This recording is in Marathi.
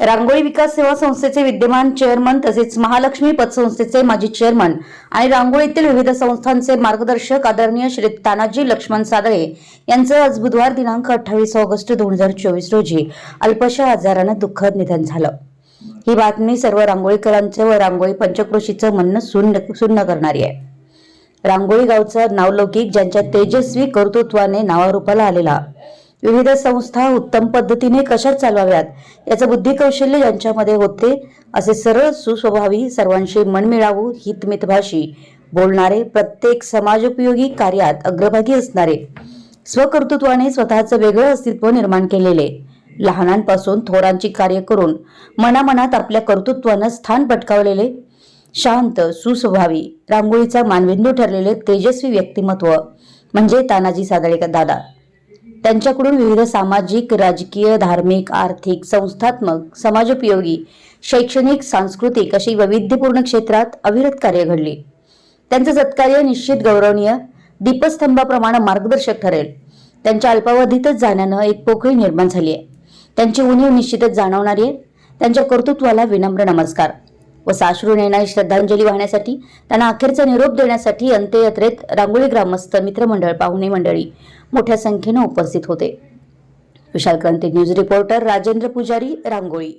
रांगोळी विकास सेवा संस्थेचे विद्यमान चेअरमन तसेच महालक्ष्मी पतसंस्थेचे माजी चेअरमन आणि रांगोळीतील विविध संस्थांचे मार्गदर्शक आदरणीय श्री तानाजी लक्ष्मण सादळे यांचं आज बुधवार दिनांक अठ्ठावीस ऑगस्ट दोन हजार चोवीस रोजी अल्पशा आजारानं दुःखद निधन झालं. ही बातमी सर्व रांगोळीकरांचं व रांगोळी पंचक्रोशीचं म्हणणं सुन्न सुन्न करणारी आहे. रांगोळी गावचं नावलौकिक ज्यांच्या तेजस्वी कर्तृत्वाने नावारूपाला आलेला विविध संस्था उत्तम पद्धतीने कशा चालवाव्यात? याचं बुद्धी कौशल्य होते असे सरळ सुस्वभावी सर्वांशी मनमिळावू हितमितभाषी बोलणारे प्रत्येक समाजोपयोगी कार्यात अग्रभागी असणारे. स्वकर्तृत्वाने स्वतःचं वेगळं अस्तित्व निर्माण केलेले. लहानांपासून थोरांची कार्य करून मनामनात आपल्या कर्तृत्वानं स्थान पटकावलेले. शांत सुस्वभावी रांगोळीचा मानबिंदू ठरलेले तेजस्वी व्यक्तिमत्व. म्हणजे तानाजी सादळेकर दादा. त्यांच्याकडून विविध सामाजिक राजकीय धार्मिक आर्थिक संस्थात्मक समाजोपयोगी शैक्षणिक सांस्कृतिक अशी वैविध्यपूर्ण क्षेत्रात अविरत कार्य घडली. त्यांचं सत्कार्य निश्चित गौरवनीय दीपस्तंभाप्रमाणे मार्गदर्शक ठरेल. त्यांच्या अल्पावधीतच जाण्यानं एक पोकळी निर्माण झाली आहे. त्यांची उणीव निश्चितच जाणवणारी आहे. त्यांच्या कर्तृत्वाला विनम्र नमस्कार. व साश्रू नेणारी श्रद्धांजली वाहण्यासाठी त्यांना अखेरचा निरोप देण्यासाठी अंत्ययात्रेत रांगोळी ग्रामस्थ मित्रमंडळ पाहुणे मंडळी मोठ्या संख्येनं उपस्थित होते. Vishal Kranti news reporter Rajendra Pujari Rangoli.